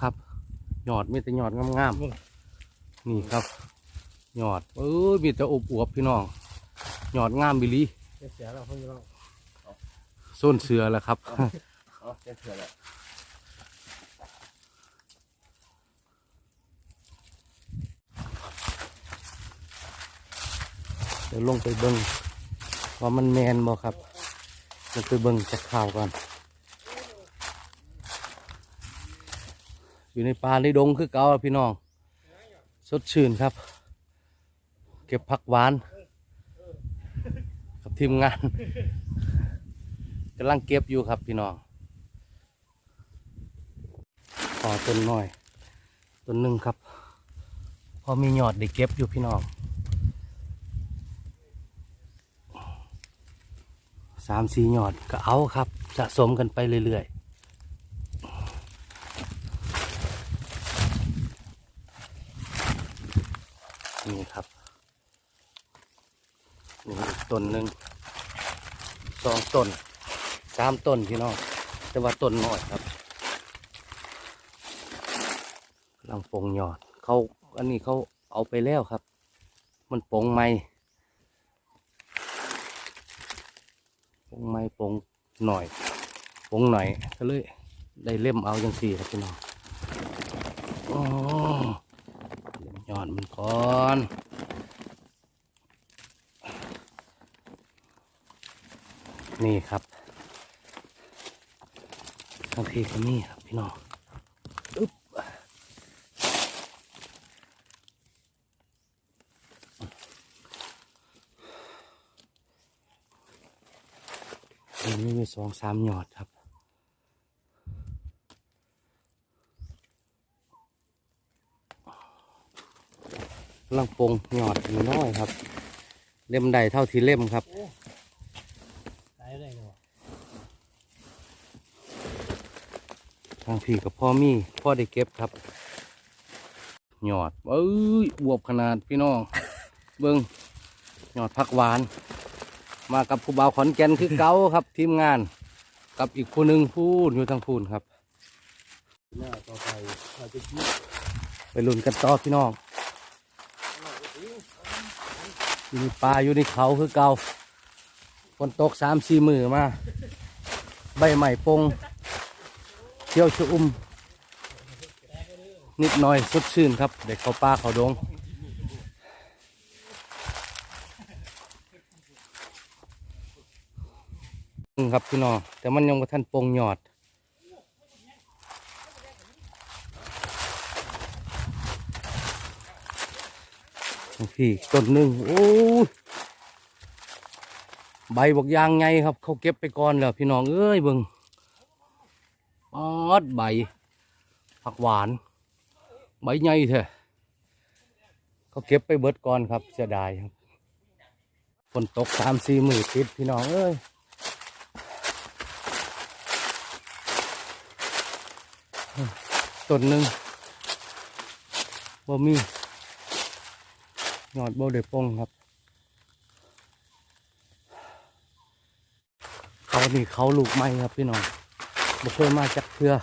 ครับยอดมีแต่ยอดงามๆนี่ครับยอดเออมีแต่อบอวบๆพี่น้องยอดงามบิลีเสียแล้วเพิ่งเราส้นเสือแหละครับอ๋อเสียแล้วเดี๋ยวลงไปเบิ้งว่ามันแมนบ่ครับลงไปเบิ้งจากข่าวก่อน อยู่ในป่าในดงคือเก่าพี่น้อง สดชื่นครับ เก็บผักหวาน กับทีมงานกำลังเก็บอยู่ครับพี่น้องขอต้นหน่อยต้นหนึ่งครับพอมีหยอดได้เก็บอยู่พี่น้องสามสี่หยอดก็เอาครับสะสมกันไปเรื่อยๆ นี่ครับ นี่อีก ต้นหนึ่งสองต้นสามต้นพี่น้องแต่ว่าต้นน้อยครับกำลังปงหยอดเขาอันนี้เขาเอาไปแล้วครับ มันปงใหม่ปงไม้ปงหน่อยปงหน่อยก็เลยได้เล่มเอาจังสี่ครับพี่น้องโอ้เล่มยอดมันก่อน นี่ครับบางทีก็มีครับพี่น้องอึ๊บอันนี้มีสองสามหยอดครับกำลังปงหยอดน้อยครับ เล่มใดเท่าที่เล่มครับ ตายได้เนาะ ทางพี่กับพ่อมีพ่อได้เก็บครับ หยอดเอ้ยบวบขนาดพี่น้องเบิ้งหยอดผักหวาน มากับผู้บ่าวขอนแก่นคือเก่าครับ ทีมงาน กับอีกผู้หนึ่งพูดอยู่ทางพูนครับหน้าต่อไปเราจะคิดไปลุ้นกันต่อพี่น้องอยู่ในป่าอยู่ในเขาคือเก่าฝนตกสามสี่มือมา ใบใหม่ปง เที่ยวชะอุ่มนิดหน่อยสดชื่นครับ เด็กเขาป่าเขาดง ครับพี่น้องแต่มันยังบ่ทันปงหยอดพี่ต้นหนึ่งโอ้ยใบบอกยางไงครับ เขาเก็บไปก่อนแล้วพี่น้องเอ้ยเบิง ปอดใบ ผักหวาน ใบใหญ่เถอะเขาเก็บไปเบิดก่อนครับเสียดายครับฝนตกสามสี่มือติดพี่น้องเอ้ยต้นหนึ่งบ่มียอดโบเดปงครับ เขานี่เขาลูกไม้ครับพี่น้อง บ่เคยมาจากเพื่อ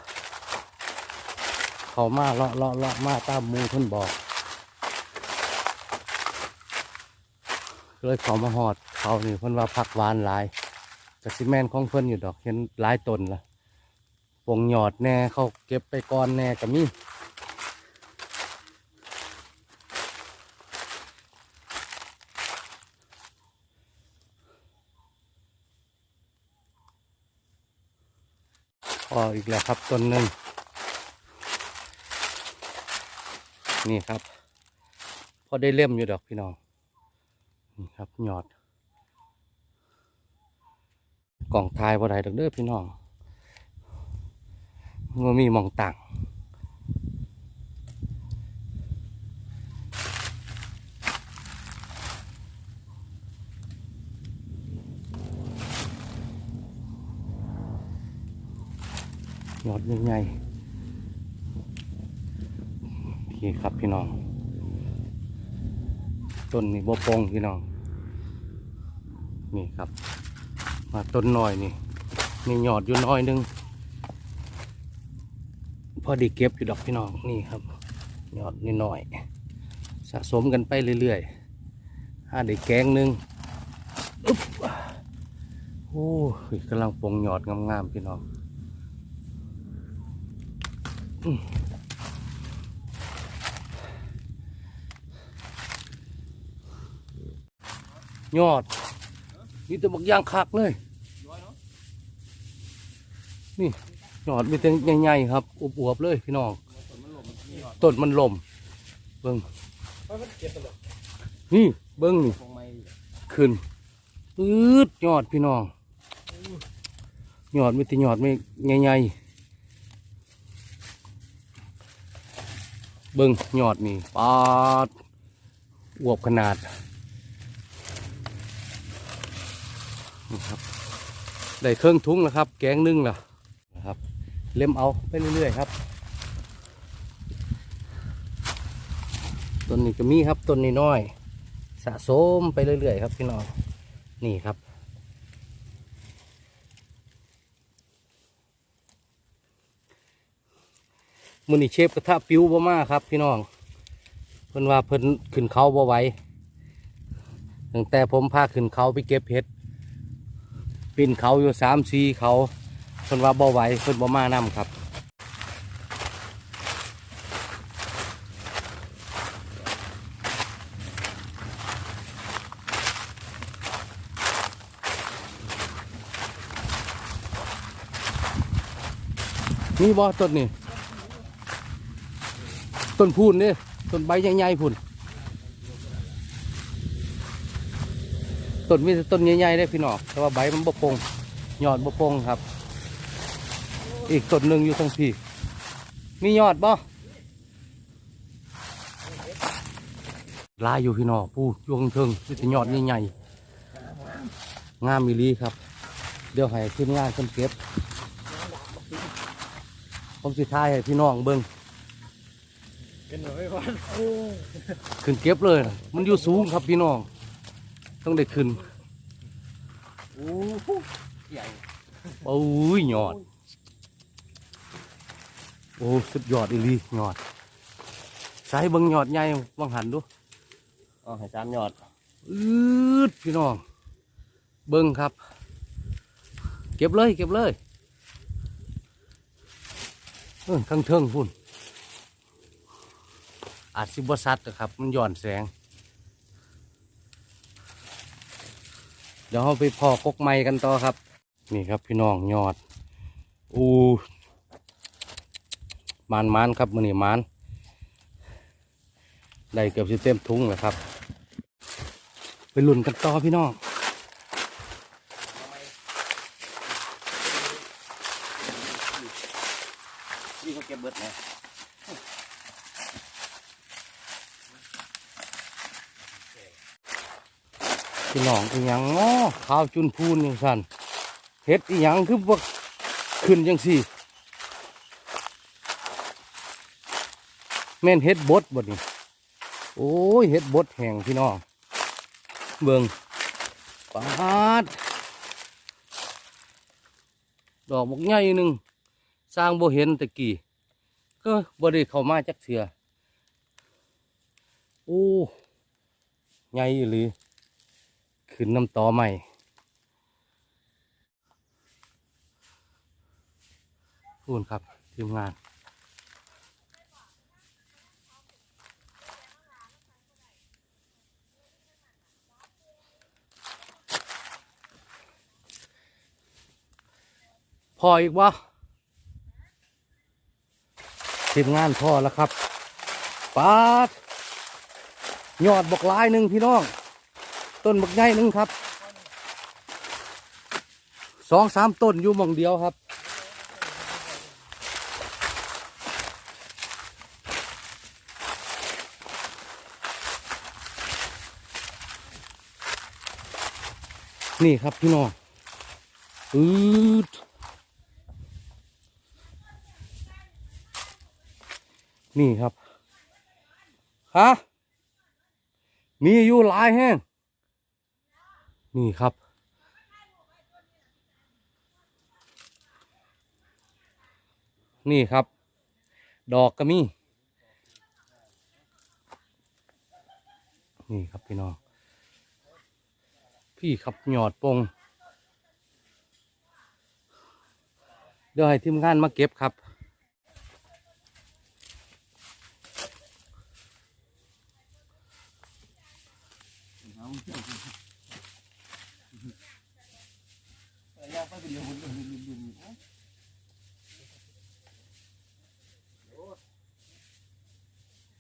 เขามาเลาะเลาะเลาะมาตามมูเพิ่นบอก เลยเขามาหอดเขานี่เพิ่นว่าผักหวานหลายกระสิแมนของเพิ่นอยู่ดอกเห็นหลายต้นละปงหยอดแน่เขาเก็บไปก่อนแน่ก็มี พออีกแล้วครับต้นหนึ่งนี่ครับพอได้เล่มอยู่ดอกพี่น้องนี่ครับหยอด กล่องทายบ่ได้ดอกเด้อพี่น้องมันมีมองต่าง หยอดใหญ่ๆนี่ครับพี่น้อง ต้นนี่บ่ปงพี่น้อง นี่ครับ มาต้นน้อยนี่มีหยอดอยู่น้อยนึง พอดีเก็บอยู่ดอกพี่น้องนี่ครับยอดนิดหน่อย สะสมกันไปเรื่อยๆห้าได้แกงนึงอึ๊บโอ้ยกำลังปลงยอดงามๆพี่น้อง ยอด นี่แตัวบักยางคักเลย นี่ยอดมีแต่ใหญ่ๆครับอวบๆเลยพี่น้องต้นมันลมเบิ้งเพราะมันเก็บไปเลยนี่เบิ้งนี่ขึ้นปื๊ดยอดพี่น้องยอดมีแต่ยอดไม่ใหญ่ๆ เบิ้งยอดนี่ปาดอวบขนาดนี่ครับได้เครื่องทุ้งแล้วครับ แกงนึ่งแล้วนะครับ เล็มเอาไปเรื่อยๆครับต้นนี้ก็มีครับต้นนี้น้อย สะสมไปเรื่อยๆครับพี่น้องนี่ครับ มือนี่เชฟกระทะปิ้วบ่มาครับ พี่น้องเพิ่นว่าเพิ่นขึ้นเขาบ่ไหวตั้งแต่ผมพาขึ้นเขาไปเก็บเห็ดปีนเขาอยู่สามสี่เขาเพิ่นว่าบ่ไหวเพิ่นบ่มานํครับนี่บ่ต้นนี่ ต้นพูนนี่ต้นใบใหญ่ๆพูนต้นมีต้นใหญ่ๆได้พี่น้องแต่ว่าใบมันบกปงยอดบกปงครับ อีกต้นหนึ่งอยู่ตรงพี่มียอดบ่ลายอยู่พี่น้องผู้ยวงเทิงมีแต่ยอดใหญ่ๆงามมีลีครับ เดี๋ยวให้ทีมงานคนเก็บผมสิท้ายให้พี่น้องเบิ่ง เป็นหน่อยวันขึ้นเก็บเลยน่ะมันอยู่สูงครับพี่น้อง ต้องได้ขึ้นโอ้โหใหญ่โอ้ยยอด โอ้สุดยอดอีหลียอดใส่เบิ่งยอดใหญ่วังหันดูอ๋อให้สามยอดอืดพี่น้อง เบิ่งครับ เก็บเลย เก็บเลยเออข้างเทิงพุ่น อาจสิบสัตนะครับ มันหย่อนแสง เดี๋ยวเราไปพอกกไม้กันต่อครับ นี่ครับพี่น้องยอด อูมานมานครับมือนี่มานได้เกือบจะเต็มทุ่งแล้วครับ ไปลุ่นกันต่อพี่น้อง นี่เขาเก็บเบิดนะ พี่น้องอีหยังง้อข้าวจุนพูนอย่างสันเฮ็ดอีหยังคือว่าขึ้นจังสี่แม่นเฮ็ดบดบดนี่โอ้ยเฮ็ดบดแห้งพี่น้องเบิ่งปาดดอกบกใหญ่หนึ่งสร้างบ่เห็นตะกี้ก็บ่ได้เข้ามาจักเถื่อโอ้ใหญ่หรือ ขึ้นน้ำต่อใหม่พูนครับทีมงานพออีกวะทีมงานพอแล้วครับปาดยอดบอกลายหนึ่งพี่น้อง ต้นบักใหญ่หนึ่งครับสองสามต้นอยู่หมองเดียวครับ นี่ครับพี่น้องอืดนี่ครับฮะมีอยู่หลายแห้ง นี่ครับ นี่ครับ ดอกก็มี นี่ครับพี่น้อง พี่ขับหยอดปง เดี๋ยวให้ทีมงานมาเก็บครับ เอาเออย่างไปเป็นลุมลุมลุมลุมลุมเอ้าโอ้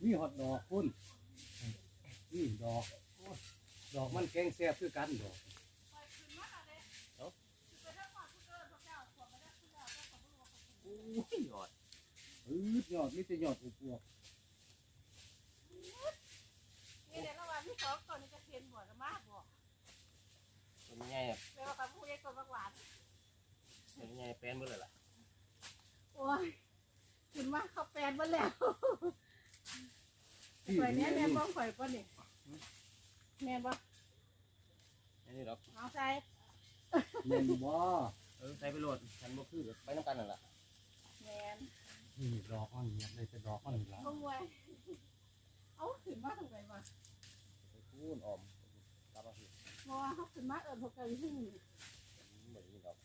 นี่ฮอต ดอกคุณนี่ดอกดอกมันแกงแซ่บคือกันดอกโอ้ยยอดอืดยอดนี่จะยอดอุบวบนี่เดี๋ยวระหว่างที่สองก่อนนี่จะเทียนบวชมากบอกเป็นไงอะเดี๋ยวกับผู้ใหญ่ตัวบักหวานเป็นไงแป้นเมื่อไหร่ล่ะโอ้ยขึ้นมาเขาแปลนมาแล้ว ข่อยเนี้ยแม่บ้องข่อยป่ะนี่แม่บ้องอันนี้ดอกเอาใส่แม่นบ่เออใส่ไปโหลดฉันบ่คือไปน้ำกันนั่นแหละแม่นนี่ดอกมันเนี่ยได้แต่ดอกมันนี่ละบ้องไว้เอาขึ้นมาทำไมวะไปคูนออมกลับมาสิเพราะว่าเขาขึ้นมาเอิญพวกกันที่นี่เหมือนนี่ดอก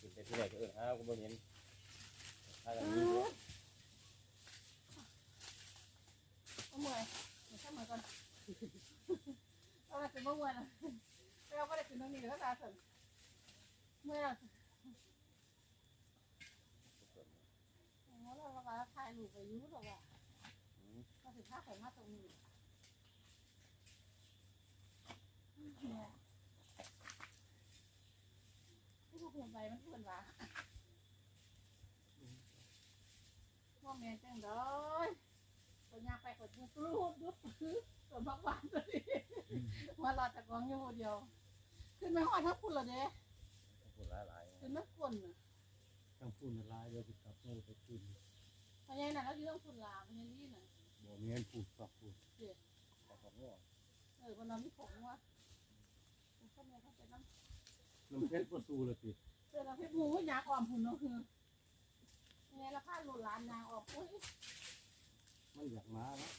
กินไปที่ไหนก็เออฮะก็บ่เห็นถ้าอย่างนี้ด้วย เมื่อยเดี๋ยวเข้ามาก่อนเอาไปเป็นบ้องไว้นะเอาไปได้ถึงตรงนี้แล้วก็ตาถึงเมื่อยโอ้เราเราถ่ายรูปไปยุ่งหรอวะก็สิพาไปมาตรงนี้ที่พวกคนไปมันเพื่อนว่าว่าแม่จังดอย คนยากไปคนยังรูดดุส่วนพักหวานตัวนี้มาหลอดจากกองอยู่คนเดียว ขึ้นไม่หอดทักคุณเหรอเด้พูดหลายขึ้นไม่กวนน่ะทั้งพูนละลายเดี๋ยวจะกลับโน่ไปคืนพยายน่ะแล้วยืมคุณลาพยายนี่น่ะบ่มีเงินปลูกฝักปลูกๆขอของง่วงเออวันนั้นมีผมว่าเขาแม่เขาเป็นน้ำน้ำเพชรบ่สู้เลยติเจอเราเพชรหมูยางอ่อมหุ่นเนาะคือไงราคาหลุดล้านยางออกอุ้ย ไมันอยากมาแล้ว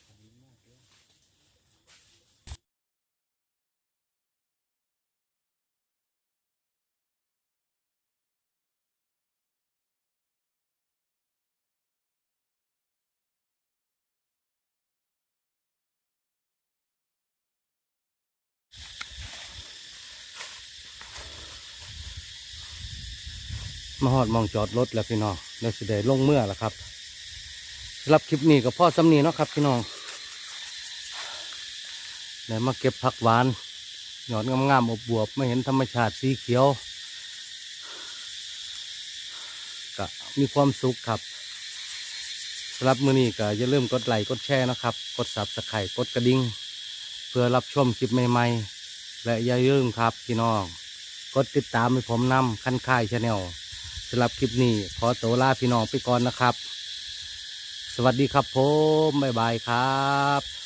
มาหอดมองจอดรถแล้วพี่น้องเดี๋ยวสิได้ลงเมื่อแล้วครับ รับคลิปนี้ก็พ่อสำนีเนาะครับพี่น้องเดี๋ยวมาเก็บผักหวาน หยอดงามๆอบบวบไม่เห็นธรรมชาติสีเขียวก็มีความสุขครับสำหรับมือนี้ก็อย่าลืมกดไลค์กดแชร์นะครับ กดซับสไครต์กดกระดิ่งเพื่อรับชมคลิปใหม่ๆ และอย่าลืมครับพี่น้อง กดติดตามให้ผมนำคันค่ายชาแนลสำหรับคลิปนี้ขอตัวลาพี่น้องไปก่อนนะครับ สวัสดีครับผมบ๊ายบายครับ